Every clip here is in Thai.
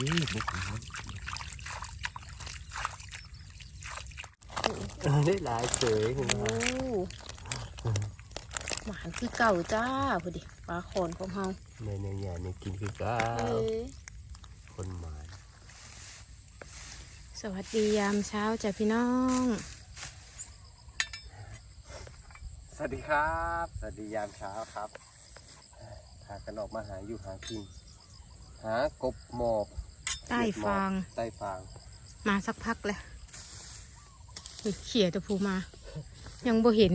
บุกได้หลายเฉยโอ้หวานคือเก่าจ้าพอดีปลาโขนของเฮาในในเนี่ยนี่กินคือเก้าคนหมานสวัสดียามเช้าจ้ะพี่น้อง สวัสดีครับ สวัสดียามเช้าครับพากันออกมาหาอยู่หากินหากบหมอบ ใต้ฟาง ใต้ฟาง มาสักพักแล้วอุ๊ยเขี่ยตะพูมา ยังบ่เห็น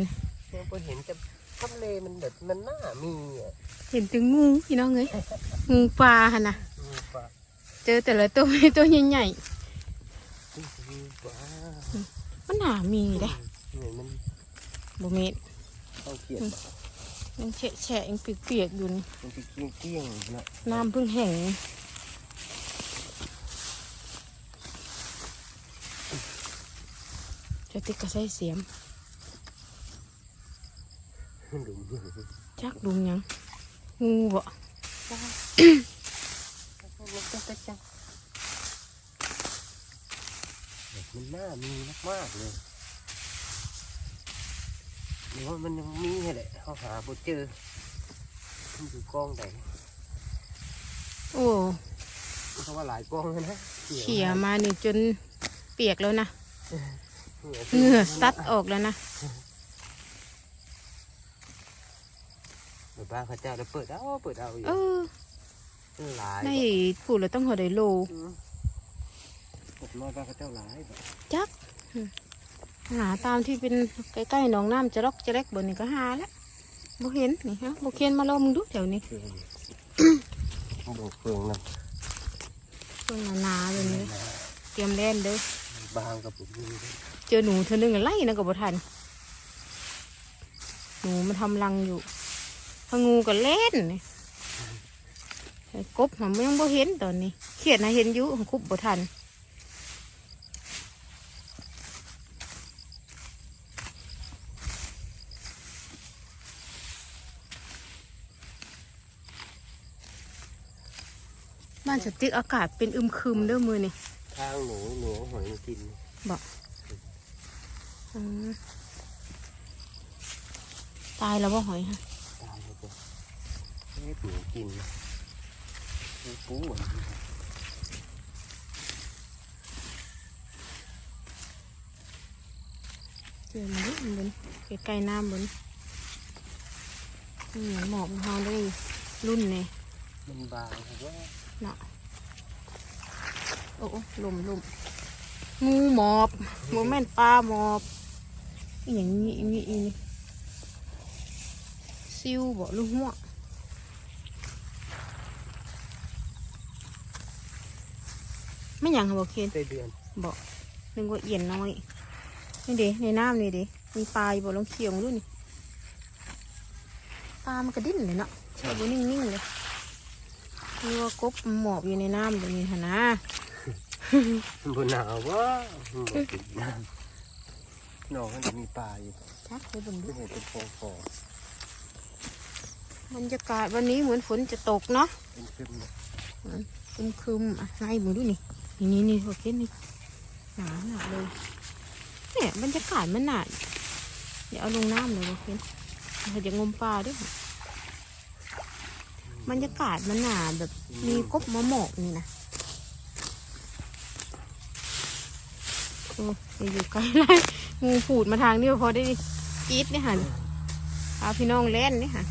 เราก็เห็นแต่ทะเลมันแบบมันน่ามีอะเห็นถึงงูพี่น้องเอ้ยงูปลาหั่นนะมีปลาเจอแต่ละตัวตัวใหญ่มีปลาๆมันหนามีเด้เนี่ยมันบ่เม็ดเข้าเกียดปลายังแฉะแฉะยังเปียกๆอยู่นี่มันเป็นเกี้ยงเกี้ยงๆนะน้ำเพิ่งแห้ง จะติดกระใสเสียมดุมจักดุงหยังงูบ่มันจะจะจังแบบมันน่ามีมากๆเลยหรือว่ามันยังมีแหละเขาหาบ่เจอมันอยู่กล้องไหนโอ้เพราะว่าหลายกล้องเลยนะเขี่ยมานี่จนเปียกแล้วนะ เหงื่อซัดออกแล้วนะเดี๋ยวบ้านเขาเจ้าจะเปิดเอาเปิดเอาอยู่เออหลายในผูดเราต้องหัวไดโลอืมหกร้อยบ้านเขาเจ้าหลายแบบจักอืมหาตามที่เป็นใกล้ๆหนองน้ำจะรอกจะแรกบนนี่ก็หาแล้วบ่เห็นนี่ฮะบ่เขียนมาลองมึงดูแถวนี้เฟืองบอกเฟืองนะเพิ่งหนาๆเลยนี่เตรียมแล่นเด้อบางกับผมนี่ เจอหนูเธอนึงอะไล่นะกับบ่ทัน หนูมันทำรังอยู่พองูก็เล่นนี่ไอ้กบมันยังบ่เห็นตอนนี้เขียดนะเห็นอยู่ของคุบบ่ทันบ้านสติ๊กอากาศเป็นอึมครึมเด้อมือนี่ทางหนูหนูหอยมันกินอืม ตายแล้วว่าหอยฮะตายแล้วก็เอ๊ะหนูกินหนูปูอะเจอมันดิบนใกล้ๆน้ำบนนี่หมอกมันเฮาได้รุ่นเนี่ยมันบางครับว่าเนาะโอ้โอ้ลมลมงูหมอบโมแม่นปลาหมอบ อหย่างนี้อีนี่อีนี่ซิวบ่ลูกหัวไม่หยังค่ะบอกเคนได้เดือนบอกนึกว่าเอียนน้อยนี่เด้ในน้ำนี่เด้มีปลาอยู่บ่ลองเคี่ยวดูนี่ปลามันกระดิ้นเลยเนาะใช่บ่นิ่งๆเลยนี่ว่ากบมันหมอบอยู่ในน้ำแบบนี้หนนะมันบนหนาวว่ามันบ่ติดน้ำ น้องมันจะมีปลาอยู่ชักไปเบนดูที่เห็นเป็นฟองฟองบรรยากาศวันนี้เหมือนฝนจะตกเนาะๆเป็นขึ้นเนี่ยคึมคึมๆอะไงมึงดูนี่นี่นี่นี่โอเคนี่หนาหนาเลยเนี่ยบรรยากาศมันหนาเดี๋ยวเอาลงน้ำเลยโอเคเราจะงมปลาด้วยบรรยากาศมันหนาแบบมีกบมะหมอกนี่นะโอ้ยอยู่ใกล้ไร งูผูดมาทางนี้พอได้กรีดนี่หันพาพี่น้องเล่นนี่หัน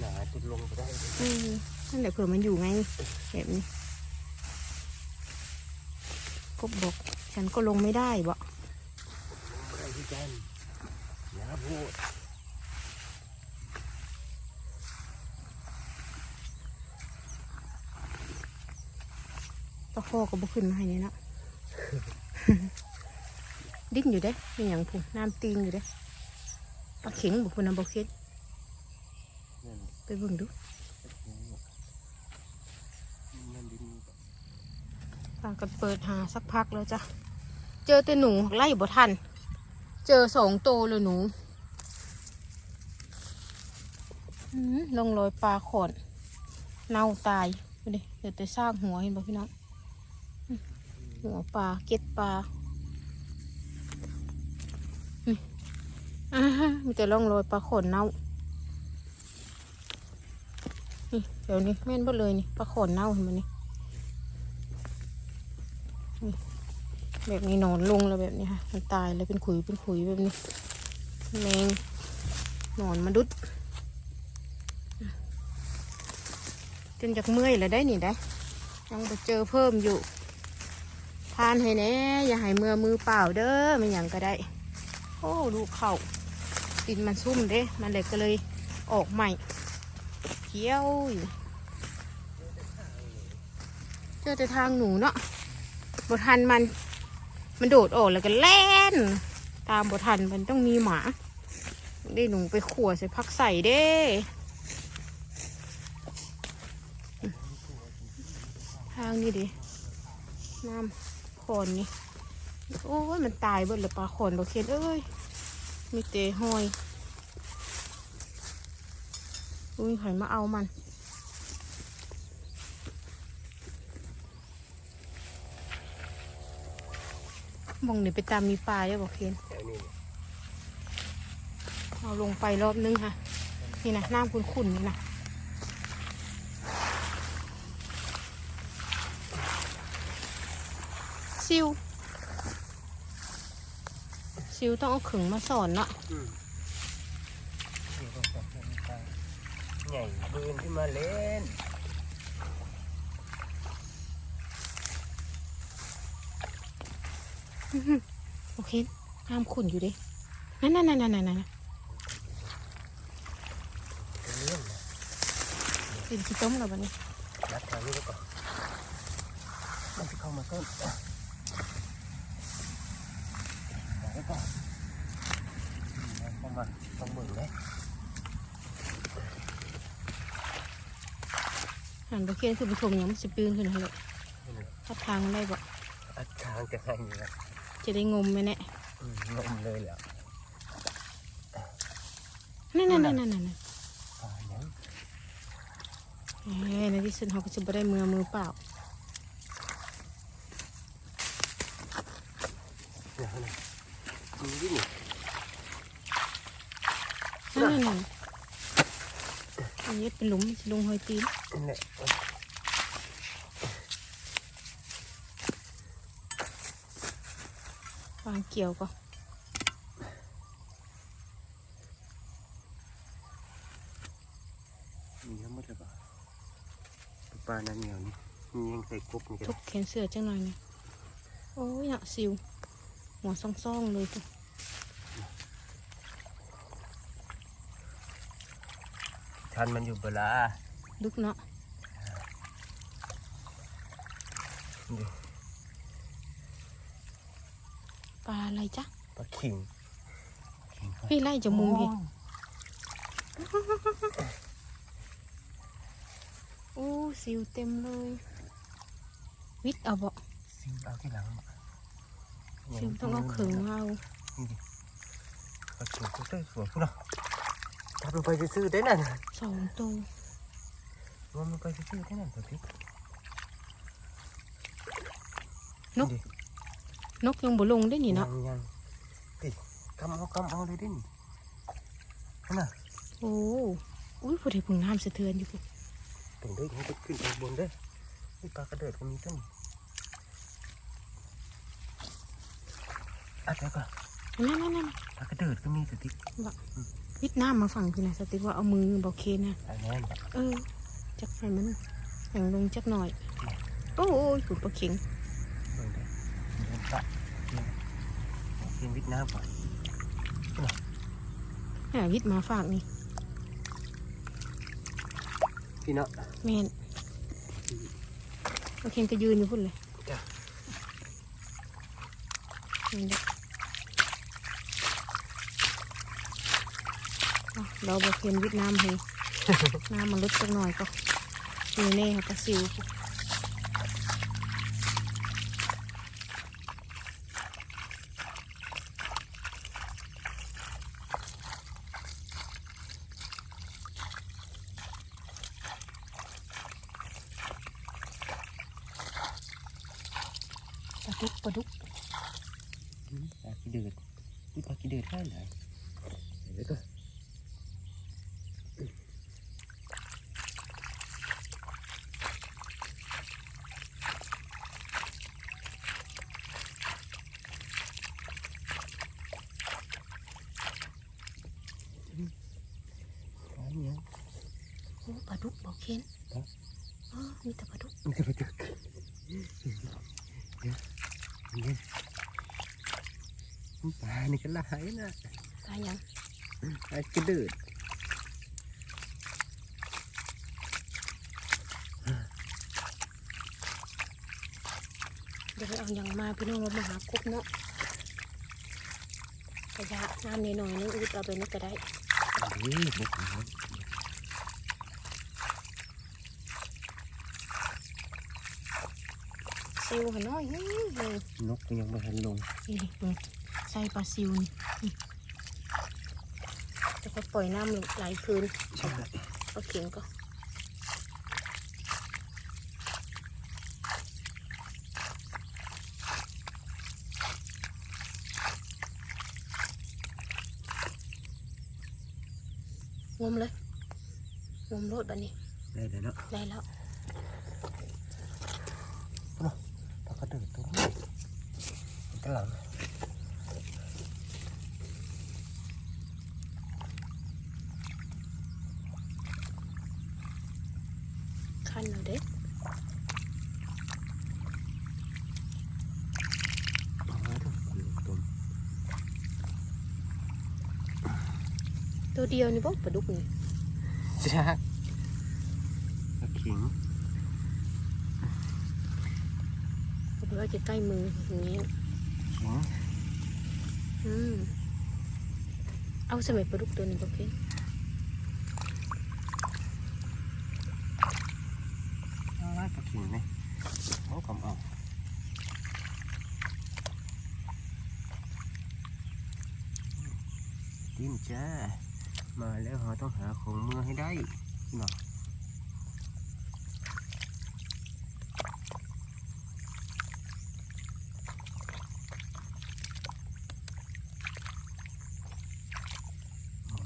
หนาจนลงไปได้เลยเออนั่นแหละเผื่อมันอยู่ไงแบบนี้กบบอกฉันก็ลงไม่ได้บ่ไอ้ที่จันอย่าพูด ตะคอก็บ่ขึ้นมาให้นี่นะดิ้นอยู่เด้เป็นอย่างผูน้ำตีนอยู่เด้ปลาเข็งบุคุณนำบอเค็ดไปเบิ่งดูมันดินพากันเปิดหาสักพักแล้วจ้ะ เจอแต่หนูไล่บ่ทัน เจอสองโตเลยหนูลงรอยปลาขอนเน่าตายไปดิเดี๋ยวจะสร้างหัวเห็นบ่พี่น้อง หัวปลาเก็ดปลานี่อ่าฮะมีแต่ร่องรอยปลาขนเน่านี่เดี๋ยวนี้แม่นบ่เลยนี่ปลาขนเน่าเห็นไหมนี่แบบนี้นอนลงแล้วแบบนี้ค่ะมันตายแล้วเป็นขุยเป็นขุยแบบนี้แมงนอนมาดุดจนจากเมื่อยแล้วได้นี่ได้ยังไปเจอเพิ่มอยู่านให้แน่อย่าให้เมื่อมือเปล่าเด้อมันยังก็ได้ โอ้ดูเข่าดินมันซุ่มเด้มันเลยก็เลยออกใหม่เขี้ยวอยู่เจอแต่ทางหนูเนาะบทันมันมันโดดออกแล้วก็แล่น ตามบทันมันต้องมีหมาได้หนูไปขั่วใส่พักใส่เด้ทางนี่ดิน้ำ ขอนนี่ โอ้ยมันตายเบิดเลยปลาขอนบาเคนเอ้ย มีเตะหอย อุ้ยไผมาเอามันมองนี่ไปตามมีปลาเด้อบอกเคนแถวนี้เอาลงไปรอบนึงค่ะ นี่นะน้ำขุ่นๆนี่นะ ซิว ซิวต้องเอาขึงมาสอนเนาะอืมเดี๋ยวก็จับให้มันตายใหญ่ปืนขึ้นมาเล่นโอเคน้ำขุ่นอยู่ดินั่นนั่นนั่นนั่นนั่นเป็นเรื่องนะเป็นขี้ต้มแล้วบันนี้รัดทางนี้ไว้ก่อนมันจะเข้ามาต้นเอาไว้ก่อนอื มเอาเข้ามาต้องเบิ่งเลยหันไปเคียนคือผู้ชมยังไม่สิปืนขึ้นเลยนี่นะถ้าทางได้บ่อัดทางจะให้นี่นะจะได้งมไหมเนี่ยอืมลมเลยแหละนั่นนั่นนั่นนั่นนั่นปลาหยังเอ้ยในที่สุดเขาก็จะไม่ได้มือมือเปล่าเดี๋ยวนะมีดิ นี่นั่นนั่นนั่นอันนี้เป็นหลุมสิลงหอยตีนวางเกี่ยวก็มีทั้งหมดเลยปะปลาหน้าเหนียวนี่มียังใส่กบนี่กันทุกแขนเสือจังหน่อยนี่โอ้ยอะซิว หัวซ่องๆเลยจ้ะ ทันมันอยู่เบลาลึกเนาะนี่ปลาอะไรจ๊ะปลาขิงขิงพี่ไล่จากมุมพี่โอ้ซิวเต็มเลย วิทย์เอาบ่ซิวเอาที่หลังมาซิวต้องเอาเขิงมาเอาปลาขิงตัวเต้ยสวยพุ่นเนาะ จับลงไปซื้อๆได้นั่นสองตัวรวมลงไปซื้อๆได้นั่นตัวพี่นกนกยังบ่ลงได้นี่เนาะยังยังติกำเอากำเอาเลยดินี่นั่นน่ะโอ้อุ้ยพอดีพึ่งน้ำสะเทือนอยู่พุ่นตรงเด้มันจะขึ้นไปบนเด้อนี่ปลากระเดิดก็มีต้นอัดแล้วก็นั่นนั่นนั่นปลากระเดิดก็มีสติ๊ก วิทย์น้ำมาฝั่งพี่นะสติว่าเอามือบอกเคนนะเออจักให้มันแห่งลงจักหน่อย โอ้ยขุดปลาเข็งเบิ่งเด้อเดินปะเนี่ยนวิทย์น้ำก่อนแหมวิทย์มาฝากนี่พี่เนาะแม่นปลาเข็งก็ยืนอยู่พุ่นเลยจ้ะ เราบอเค็มวิดนามให้น้ำมันลดสักหน่อยก็มีแน่ค่ะกระสิวปลาดุกปลาดุกปลาขี้เดือดปลาขี้เดือดได้เหร นี่ก็หลายนะปลายังปลาขี้เดือดเดี๋ยวไปเอายังมาพี่น้องเรามาหากบเนาะกระยะน้ำหน่อยๆนึงอุดเอาไปนึกก็ได้นี่นกน้อยซิวหันน้อยนี่นี่นกก็ยังไม่ทันลงนี่นี่ ใส่ปลาซิวนี่นี่จะก็ปล่อยน้ำลงไหลคืนใช่ก็เข็งก็งมเลยงมโลดบันนี้ ได้เลยเนาะได้แล้วปลากระเดือดตัวนี้กระหลัง ขั้นเอาเด็ก เอาไว้ทุกคนตัว ตัว เดียวนี่บ่ปลาดุกนี่จ้าปลาขิงหรือว่าจะใกล้มืออย่างนี้ขิงอืมเอาสมัยปลาดุกตัวนี้โอเคเอาไว้ปลาขิงเลยเอากำเอาดิ้นจ้า มาแล้วเราต้องหาของเมืองให้ได้เนาะ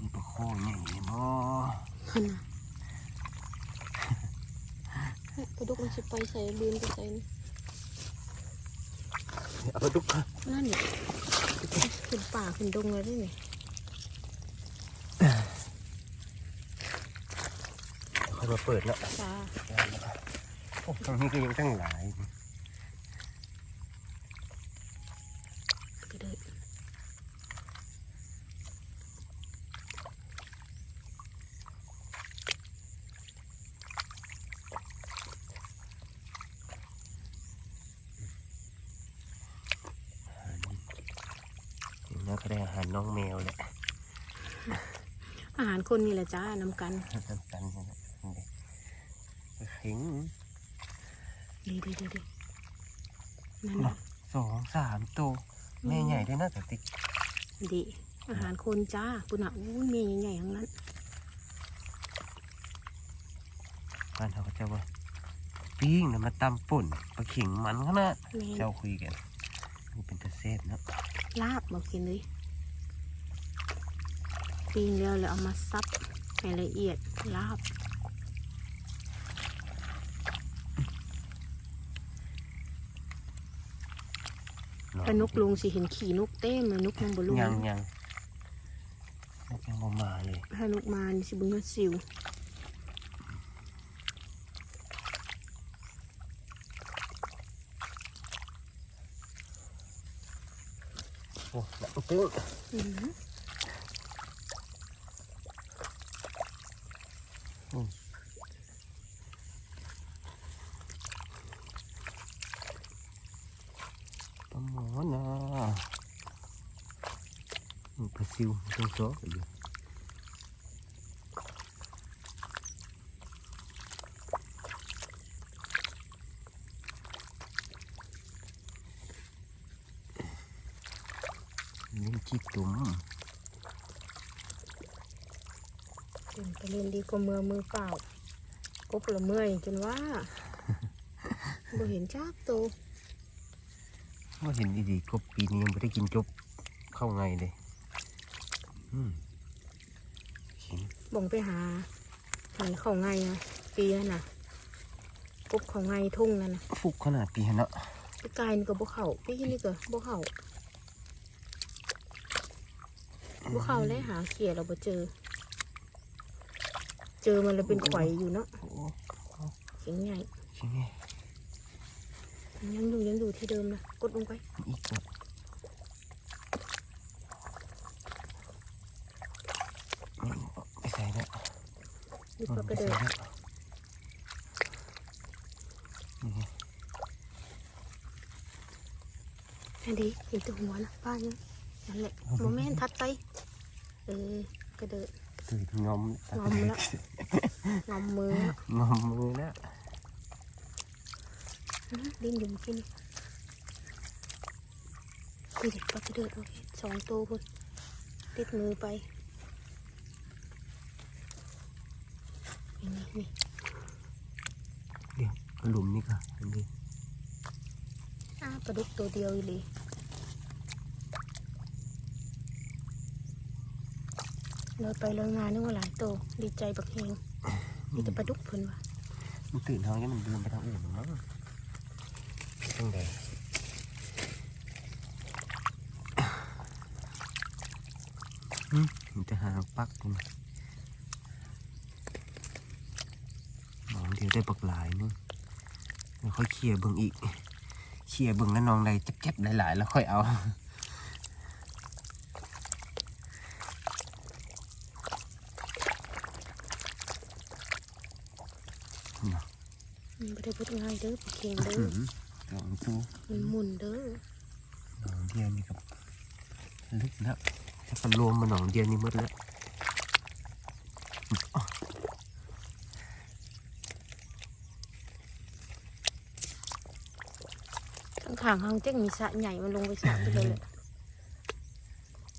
มีปลาโคใหญ่เลยบ่ขนาดปลาดุกมันจะไปใส่ลืมไปใส่นี่เอาปลาดุกนั่นนี่ขึ้นป่าขึ้นดงเลยได้ไหม เขา มาเปิดแล้วจ้าโอ้ตรงนี้ก็ยังตั้งหลายไปเดินน่าก็ได้อาหารน้องแมวแหละอาหารคนนี่แหละจ้านำกันตันตันนี่แหละ นี่ขิงดีดีดีดีนั่นน่ะสองสามตัวแม่ใหญ่ด้วยนะแต่ติ๊กดี อาหารคนจ้าปุ่นอะอู้ยเมียใหญ่ๆทั้งนั้นบ้านเขาก็จะว่าปิ้งนะมาตำป่นปลาขิงมันขนาดแม่เจ้าคุยกันนี่เป็นตะเซฟเนาะลาบมากินเลยปีนแล้วแล้วเอามาซับให้ละเอียดลาบ ปลานกลุงสิเห็นขี่นกเต้มเลยนกยังบ่ลุงยังยังนกยังบ่มาเลยถ้านกมานี่สิเบึงว่าสิวโอ้หนักตึ้ง อือหือ ปลาหมอนะนี่ปลาซิวตรงโซ่อยู่เล่น ขี้ตุ่มเดินไปเล่นดีกว่ามือมือเปล่ากบละเมื่อยจนว่าบ่เห็นจักโตว ว่าเห็นดีๆกบปีนี้ยังไม่ได้กินจบเข้าไงเลยอืมขิงบ่งไปหาหอยเขาไงนะปีนั่นน่ะกบเขาไงทุ่งนั่นน่ะฟุกขนาดปีเนาะปีกายนี่ก็บ่เข้าปีนี่ก็บ่เข้าบ่เข้าเลยหาเขียเราบ่เจอ เจอมันเลยเป็นไข่อยู่เนาะโอ้เสียงใหญ่ขิงไง ยังอยู่ยังอยู่ที่เดิมนะ กดลงไปอีกแล้วอืมไปใส่แล้วหยิบปากกระเดินอันนี้เห็นตัวหัวนะป้าเนี่ยนั่นแหละโมเมนทัดไปเออกระเดิดตื่นงอมงอมแล้วงอมมือนะงอมมือแล้ว อื้อดิ้นอยู่เมื่อกี้นี่นี่เด็กปลากระเดิดโอเคสองตัวพุ่นติดมือไปนี่นี่นี่เดี๋ยวกระหลุมนี่ค่ะอันนี้อ้าปลาดุกตัวเดียวอีเลยเลยไปเลยงานนึกว่าหลายตัวดีใจบักเฮงนี่จะปลาดุกเพิ่นว่ะมันตื่นเท้ายังมันเดินไปทางอื่นหรือมั้ง ตั้งแต่อืมมันจะหาปักตรงหนองเดียวได้ปักหลายนึงแล้วค่อยเคลียร์เบิ่งอีก เคลียร์เบิ่งแล้วน้องใดเจ็บๆหลายๆ แล้วค่อยเอามันไม่ได้พูดง่ายเด้อปลาเค็งเด้อ อืมสองตัวมันหมุนเด้อหนองเดียวนี่ครับลึกแล้วถ้ากันรวมมาหนองเดียวนี่หมดแล้วข้างขางๆเขาเจ๊งมีสระใหญ่มันลงไปสระไปเลยแหละ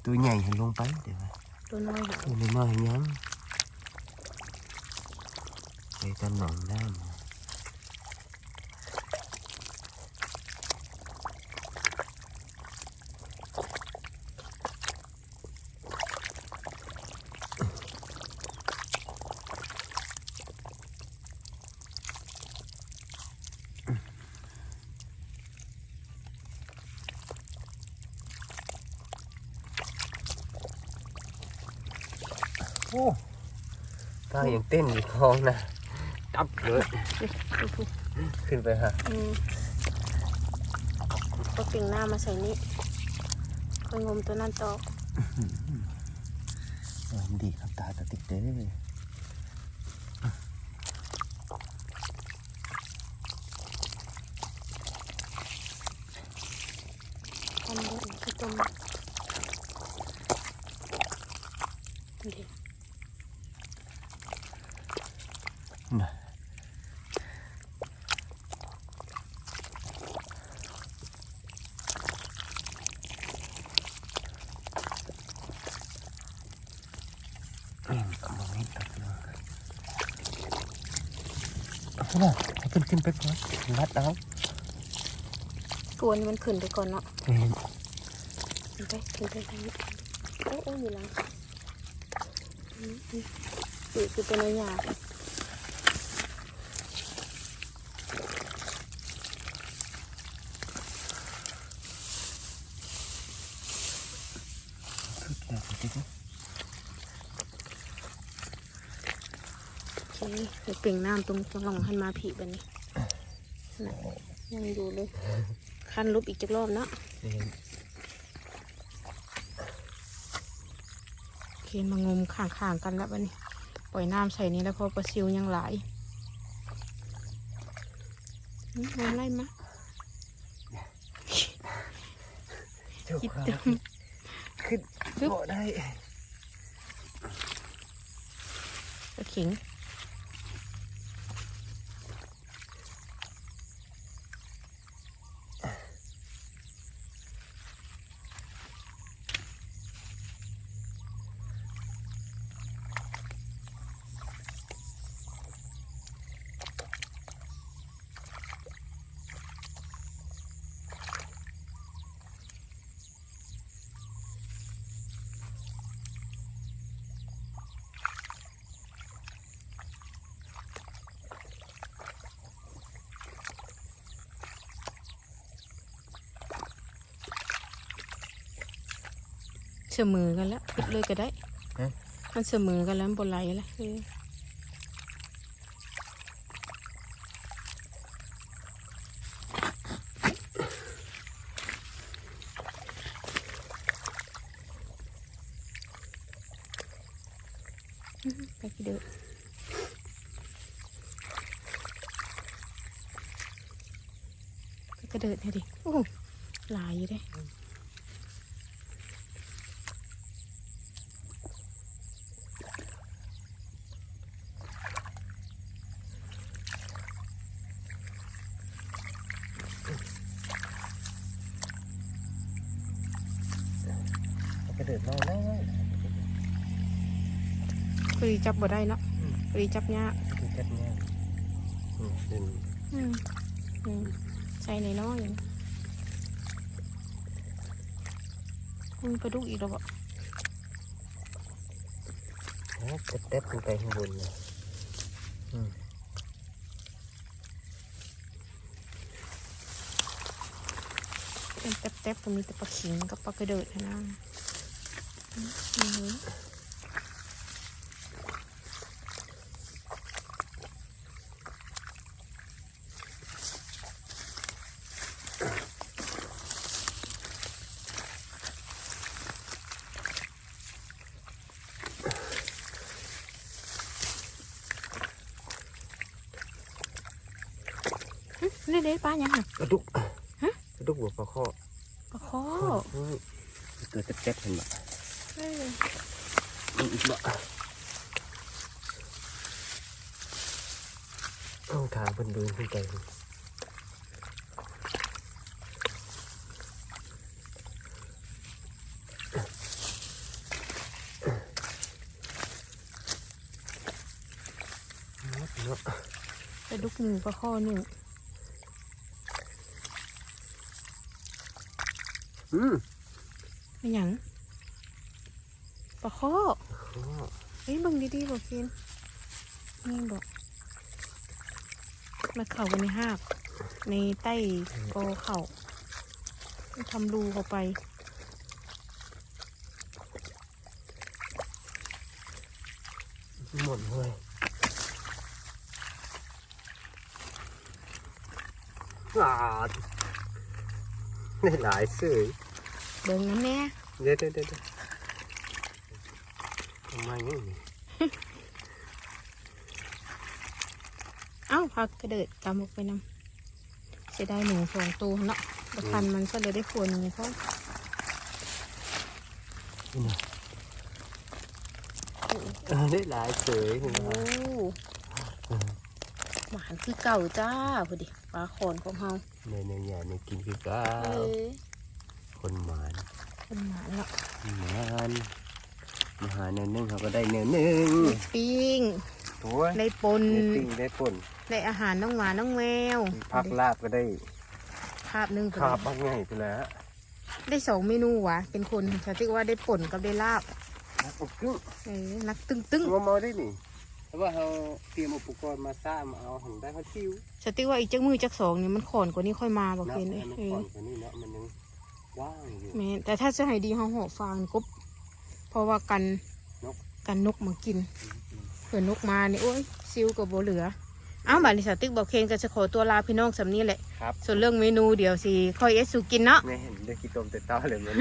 ตัวใหญ่เห็นลงไปเดี๋ยวตัวน้อยหาตัวน้อยๆยังไปตามหนองน้ำ ตายังเต้นอยู่คลองนะจับเลยดูดูขึ้นไปฮะอืมก็ปิ่งหน้ามาใส่นี่ค่อยงมตัวนั้นต่อมันดีครับตาตาติ๊กเด้อทำเด็ดคือต้มเด็ด น่ะเอ็มเอามาไว้ตัดเลยเอา ขึ้นมาเอาขึ้นขึ้นไปก่อนรัดเอากวนมันขึ้นไปก่อนเนาะเอ็มขึ้นไปขึ้นไปทางนี้โอ้โอ้อยู่หลังอืมอืมคือคือตัวน้อยหยาขึ้นแล้วติ๊กนะ โอ เคเดี๋ยวเปล่งน้ำตรงจังหลองหันมาผีแบบนี้น่ะยังอยู่เลย คันลบอีกจักรอบเนาะเอ็มโอเคมางมข้างๆกันแล้วบันนี้ ปล่อยน้ำใส่นี้แล้วเพอปลาซิวยังหลายอืมงมไล่มาเจ้าคิดขาเต็มขึ้นปึ๊บเกาะได้กระขิง เสมอกันแล้วปิดเลยก็ได้ฮะมันเสมอกันแล้วมันบนไหลแล้วเอออื้อไปกี่เด้อไปกระเดิดให้ดิโอ้โหหลายอยู่เด้ กระเดิดน้อยน้อย พอดี จับบ่ได้เนาะพอดีจับยากคือจัดงานอืมเป็นอืมอืมใส่ในน้อยมีปลาดุกอีกแล้วบ่โอ้เต็ดเต็ดขึ้นไปข้างบนเลยอืมเป็นแต๊บๆก็มีแต่ปลาขิงกับปลากระเดิดเท่านะอืมอืม นี่เด้ ปลายังไงกระดุกฮะกระดุกหัวปลาข้อปลาคอเฮ้ยตัวเต็ดเต็ดเห็นบ่เอ้ยอีกอีกบ่เอาทางเพิ่นเดินขึ้นไปพุ่นเนาะเนาะปลาดุกหนึ่งปลาคอหนึ่ง อืมเป็นหยังปลาคอโอ้เอ้ยเบิ่งดีๆบอกกินนี่บอกมาเข่ากันในหากในใต้กอเข่าทำรูเข้าไปหมดเลยหลาด ได้หลายสื่อเบิ่งน้ำแน่เดี๋ยวเดี๋ยวเดี๋ยวเดี๋ยวทำไมนี่เอ้าพักกระเดิดตามออกไปนำเสียดายหนูสองตัวเนาะประคันมันก็เลยได้ควรไงพ่อนี่นะเออได้หลายเสยเห็นโอ้ไหมหวานคือเก่าจ้าพอดีปลาขอนของเฮา ในในใหญ่ในกินคือก้าเอ้วยคนหมานเป็นหวานละหมานมาหาเนื้อนึ่งเขาก็ได้เนื้อนึ่งได้ปิ้งโอ้ยได้ปนได้ปิ้งได้ป่นได้อาหารน้องหมาน้องแมวพักลาบก็ได้ภาพหนึ่งไปคาบเลยพักง่ายไปแล้วได้สองเมนูวะเป็นคนชาติว่าได้ป่นกับได้ลาบโอ้กึ้งเออนักตึงตึงงมเอาได้นี่ แต่ว่าเราเตรียมอุปกรณ์มาสร้างมาเอาหันได้เขาชิวชาติว่าอีกจักมือจักสองเนี่ยมันขอนกว่านี้ค่อยมาบอกเนาะเห็นให้เลยมันเอก่ออนกว่านี้เนาะมันยังว่างอยู่แม่นแต่ถ้าจะให้ดีห้องหอฟางกบเพราะว่ากันนกกันนกมากินเผื่อนกมาเนี่ยโอ้ยซิวกับโบเหลือ เอ้าวบาริสาติกบอกเคนก็จะขอตัวลาพี่น้องสำนี้แหละ ครับส่วนเรื่องเมนูเดี๋ยวสิค่อยเอสสูกินเนาะ ไม่เห็นได้กินตมแต่เต้าเลยมัน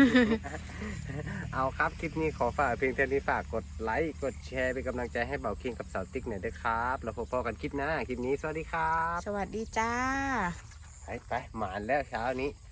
เอาครับคลิปนี้ขอฝากเพียงเท่านี้ฝากกดไลค์กดแชร์เป็นกำลังใจให้เบาเคียงกับสาวติ๊กหน่อยด้วยครับ แล้วพบกันคลิปหน้าคลิปนี้สวัสดีครับ สวัสดีจ้า ไปไปหมานแล้วเช้านี้ไ